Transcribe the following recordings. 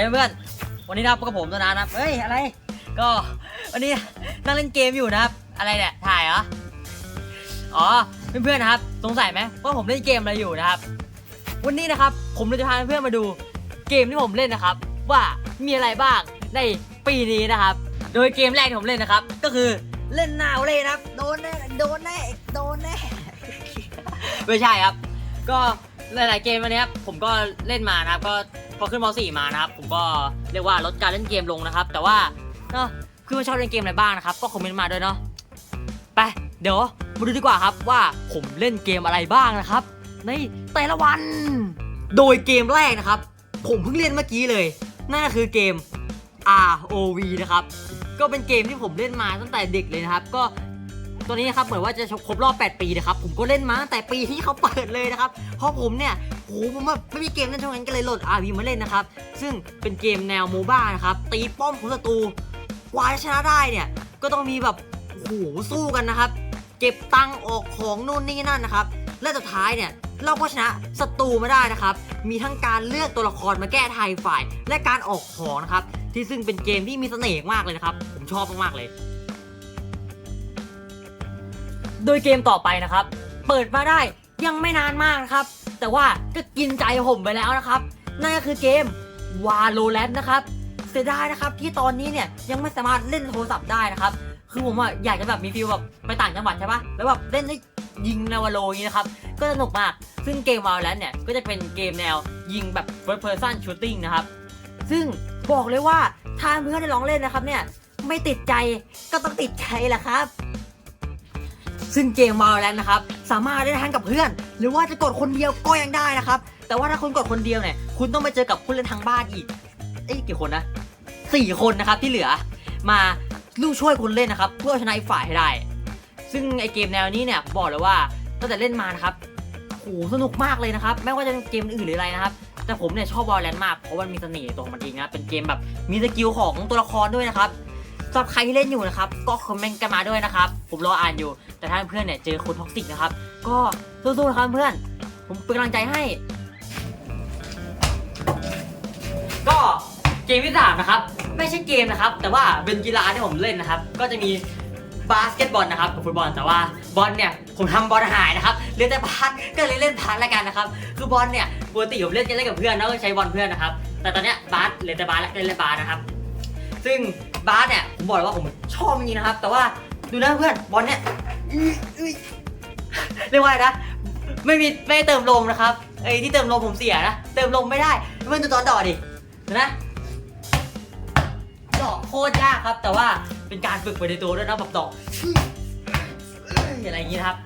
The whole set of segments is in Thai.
ดีเพื่อนวันนี้นะพบกับผมตัวนานะครับเฮ้ยอะไร ก็วันนี้นั่งเล่นเกมอยู่นะครับ อะไรเนี่ยถ่ายเหรออ๋อเพื่อนๆนะครับ สงสัยไหมว่าผมเล่นเกมอะไรอยู่นะครับ วันนี้นะครับ ผมเลยจะพาเพื่อนมาดูเกมที่ผมเล่นนะครับ ว่ามีอะไรบ้างในปีนี้นะครับ โดยเกมแรกที่ผมเล่นนะครับ ก็คือเล่นหนาวเลยนะครับโดนแน่โดนแน่โดนแน่ไม่ใช่ครับ ก็หลาย ๆ เกมวันนี้ครับผมก็เล่นมานะครับก็ พอขึ้นม .4 มานะครับผมก็เรียกว่าลดการเล่นเกมลงนะครับ แต่ว่าเนาะคือมันชอบเล่นเกมอะไรบ้างนะครับ ก็คอมเมนต์มาด้วยเนาะไปเดี๋ยวมาดูดีกว่าครับว่าผมเล่นเกมอะไรบ้างนะครับ ในแต่ละวัน โดยเกมแรกนะครับ ผมเพิ่งเล่นเมื่อกี้เลยนั่นก็คือเกม ROV นะครับ ก็เป็นเกมที่ผมเล่นมาตั้งแต่เด็กเลยนะครับ ก็ ตัวนี้นะครับเหมือนว่าจะครบรอบ 8 ปีนะครับ ผมก็เล่นมาตั้งแต่ปีที่เขาเปิดเลยนะครับ เพราะผมเนี่ยโหผมแบบไม่มีเกมเล่นช่วงนั้นก็เลยโหลด RV มาเล่นนะครับ ซึ่งเป็นเกมแนวโมบ้านะครับ ตีป้อมของศัตรูกว่าจะชนะได้เนี่ย ก็ต้องมีแบบโอ้โหสู้กันนะครับ เก็บตังออกของนู่นนี่นั่นนะครับ และสุดท้ายเนี่ยเราก็ชนะศัตรูมาได้นะครับ มีทั้งการเลือกตัวละครมาแก้ทายฝ่าย และการออกของนะครับ ที่ซึ่งเป็นเกมที่มีเสน่ห์มากเลยนะครับ ผมชอบมากๆเลย โดยเกมต่อไปนะครับ เปิดมาได้ยังไม่นานมากนะครับ แต่ว่าก็กินใจผมไปแล้วนะครับ นั่นก็คือเกม Valorant นะครับ เสียดายนะครับที่ตอนนี้เนี่ยยังไม่สามารถเล่นโทรศัพท์ได้นะครับ คือผมอะอยากจะแบบมีฟิลแบบไปต่างจังหวัดใช่ปะแล้วแบบเล่นได้ยิงในวาโลอย่างนี้นะครับ ก็สนุกมาก ซึ่งเกม Valorant เนี่ยก็จะเป็นเกมแนวยิงแบบ first person shooting นะครับ ซึ่งบอกเลยว่าถ้าเพื่อนได้ลองเล่นนะครับเนี่ยไม่ติดใจก็ต้องติดใจแหละครับ ซึ่งเกม Valorant นะครับ สามารถเล่นทั้งกับเพื่อน หรือว่าจะกดคนเดียวก็ยังได้นะครับ แต่ว่าถ้าคุณกดคนเดียวเนี่ย คุณต้องไปเจอกับผู้เล่นทางบ้านอีก เอ้ยกี่คนนะสี่คนนะครับที่เหลือ มาลูกช่วยคุณเล่นนะครับเพื่อชนะอีกฝ่ายให้ได้ ซึ่งไอเกมแนวนี้เนี่ยบอกเลยว่าตั้งแต่เล่นมานะครับโหสนุกมากเลยนะครับ ไม่ว่าจะเป็นเกมอื่นหรืออะไรนะครับ แต่ผมเนี่ยชอบ Valorant มากเพราะมันมีเสน่ห์ตัวของมันเองนะเป็นเกมแบบมีสกิลของตัวละครด้วยนะครับ สำหรับใครที่เล่นอยู่นะครับ ก็คอมเมนต์กันมาด้วยนะครับ ผมรออ่านอยู่ แต่ถ้าเพื่อนเนี่ยเจอคนท็อกซิกนะครับ ก็สู้ๆนะครับเพื่อน ผมเป็นกำลังใจให้ ก็เกมที่สามนะครับ ไม่ใช่เกมนะครับ แต่ว่าเป็นกีฬาที่ผมเล่นนะครับ ก็จะมีบาสเกตบอลนะครับกับฟุตบอลแต่ว่าบอลเนี่ยผมทำบอลหายนะครับเล่นแต่บาสก็เลยเล่นบาสแล้วกันนะครับคือบอลเนี่ยปกติผมเล่นจะเล่นกับเพื่อนแล้วก็ใช้บอลเพื่อนนะครับแต่ตอนเนี้ยบาสเล่นแต่บาสแล้วก็เล่นบาสนะครับ ซึ่ง บาสเนี่ยผมบอกเลยว่าผมชอบจริงๆนะครับ แต่ว่าดูนะเพื่อนบอลเนี่ยอื้ออื้อเรียกว่าอะไรนะไม่มีไม่ได้เติมลมนะครับไอ้ที่เติมลมผมเสียนะเติมลมไม่ได้เพื่อนดูตอนต่อดิเห็นไหมดอกโคตรยากครับ แต่ว่าเป็นการฝึกไปในตัวด้วยนะแบบดอกอะไรอย่างนี้นะครับ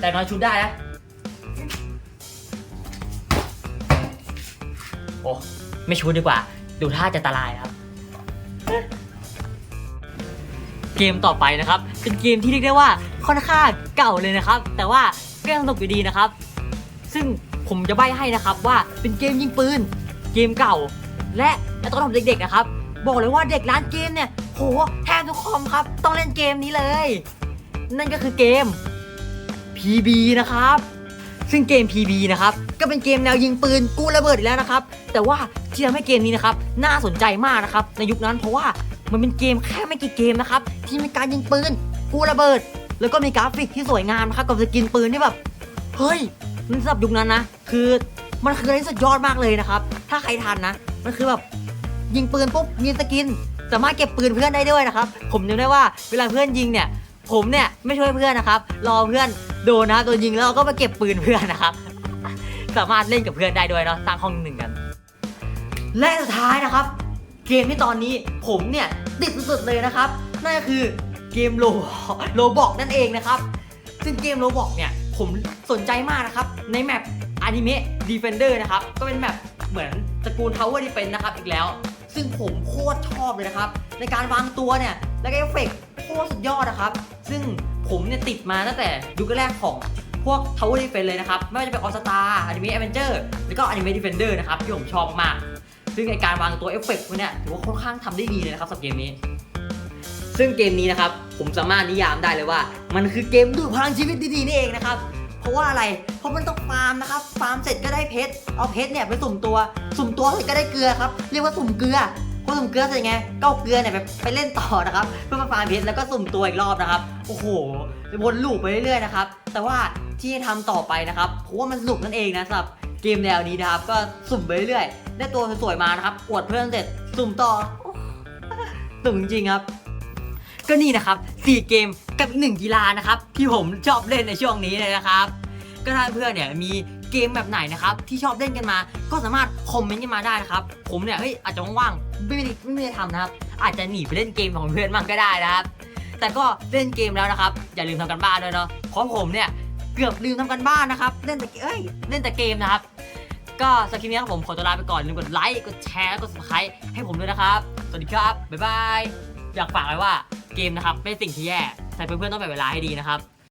แต่น้อยชุดได้นะโอ้ไม่ชุดดีกว่า ดูท่าจะอันตรายครับ เกมต่อไปนะครับ เป็นเกมที่เรียกได้ว่าค่อนข้างเก่าเลยนะครับ แต่ว่าก็ยังสนุกอยู่ดีนะครับ ซึ่งผมจะใบ้ให้นะครับว่าเป็นเกมยิงปืน เกมเก่า และในตอนผมเด็กๆนะครับ บอกเลยว่าเด็กร้านเกมเนี่ยโหแทบทุกคอมครับ ต้องเล่นเกมนี้เลย นั่นก็คือเกม PB นะครับ ซึ่งเกม PB นะครับ ก็เป็นเกมแนวยิงปืนกู้ระเบิดอีกแล้วนะครับ แต่ว่าที่ทำให้เกมนี้นะครับ น่าสนใจมากนะครับ ในยุคนั้นเพราะว่ามันเป็นเกมแค่ไม่กี่เกมนะครับ ที่มีการยิงปืนกู้ระเบิด แล้วก็มีกราฟิกที่สวยงามนะครับกับสกินปืนที่แบบเฮ้ยมันสำหรับยุคนั้นนะ คือมันคืออะไรสุดยอดมากเลยนะครับ ถ้าใครทันนะ มันคือแบบยิงปืนปุ๊บมีสกินสามารถเก็บปืนเพื่อนได้ด้วยนะครับ ผมจำได้ว่าเวลาเพื่อนยิงเนี่ย ผมเนี่ยไม่ช่วยเพื่อนนะครับ รอเพื่อน โดนนะครับโดนยิงแล้วเราก็มาเก็บปืนเพื่อนนะครับ สามารถเล่นกับเพื่อนได้ด้วยเนาะสร้างห้องหนึ่งกัน และสุดท้ายนะครับ เกมที่ตอนนี้ผมเนี่ยติดสุดๆเลยนะครับนั่นก็คือเกมโลโลบอกนั่นเองนะครับ ซึ่งเกมโลบอกเนี่ยผมสนใจมากนะครับ ในแมปอนิเมะดีเฟนเดอร์นะครับ ก็เป็นแมปเหมือนตระกูล Tower Defense นนะครับอีกแล้ว ซึ่งผมโคตรชอบเลยนะครับ ในการวางตัวเนี่ย แล้วก็เอฟเฟกต์โคตรสุดยอดนะครับ ซึ่ง ผมเนี่ยติดมาตั้งแต่ยุคแรกของพวก Tower Defense เลยนะครับ ไม่ว่าจะเป็น All Star Anime Avenger แล้วก็ Anime Defender นะครับ ที่ผมชอบมาก ซึ่งในการวางตัวเอฟเฟกต์พวกเนี่ยถือว่าค่อนข้างทำได้ดีเลยนะครับสำหรับเกมนี้ ซึ่งเกมนี้นะครับ ผมสามารถนิยามได้เลยว่า มันคือเกมดูดพลังชีวิตดีๆนี่เองนะครับเพราะว่าอะไร เพราะมันต้องฟาร์มนะครับ ฟาร์มเสร็จก็ได้เพชร เอาเพชรเนี่ยไปสุ่มตัว สุ่มตัวเสร็จก็ได้เกลือครับ เรียกว่าสุ่มเกลือ พอสุ่มเกลือเสร็จไงก็เอาเกลือเนี่ยไปไปเล่นต่อนะครับเพื่อมาฟาร์มเพชรแล้วก็สุ่มตัวอีกรอบนะครับโอ้โหวนลูปไปเรื่อยๆนะครับแต่ว่าที่ให้ทำต่อไปนะครับเพราะว่ามันสนุกนั่นเองนะสำหรับเกมแนวนี้นะครับก็สุ่มไปเรื่อยๆได้ตัวสวยๆมานะครับอวดเพื่อนเสร็จสุ่มต่อสนุกจริงๆครับก็นี่นะครับ4เกมกับอีกหนึ่งกีฬานะครับที่ผมชอบเล่นในช่วงนี้เลยนะครับ ก็ถ้าเพื่อนเนี่ยมี กมแบบไหนนะครับที่ชอบเล่นกันมา ก็สามารถคอมเมนต์กันมาได้นะครับ ผมเนี่ยเฮ้ยอาจจะว่างๆไม่ได้ไม่ได้ทำนะครับ อาจจะหนีไปเล่นเกมของเพื่อนบ้างก็ได้นะครับ แต่ก็เล่นเกมแล้วนะครับ อย่าลืมทำกันบ้านด้วยเนาะเพราะผมเนี่ยเกือบลืมทำกันบ้านนะครับ เล่นแต่เอ้ยเล่นแต่เกมนะครับ ก็สำหรับคลิปนี้ครับผมขอตัวลาไปก่อนอย่าลืมกดไลค์กดแชร์และกด subscribe ให้ผมด้วยนะครับ สวัสดีครับบ๊ายบายอยากฝากไว้ว่าเกมนะครับเป็นสิ่งที่แย่แต่เพื่อนๆต้องแบ่งเวลาให้ดีนะครับ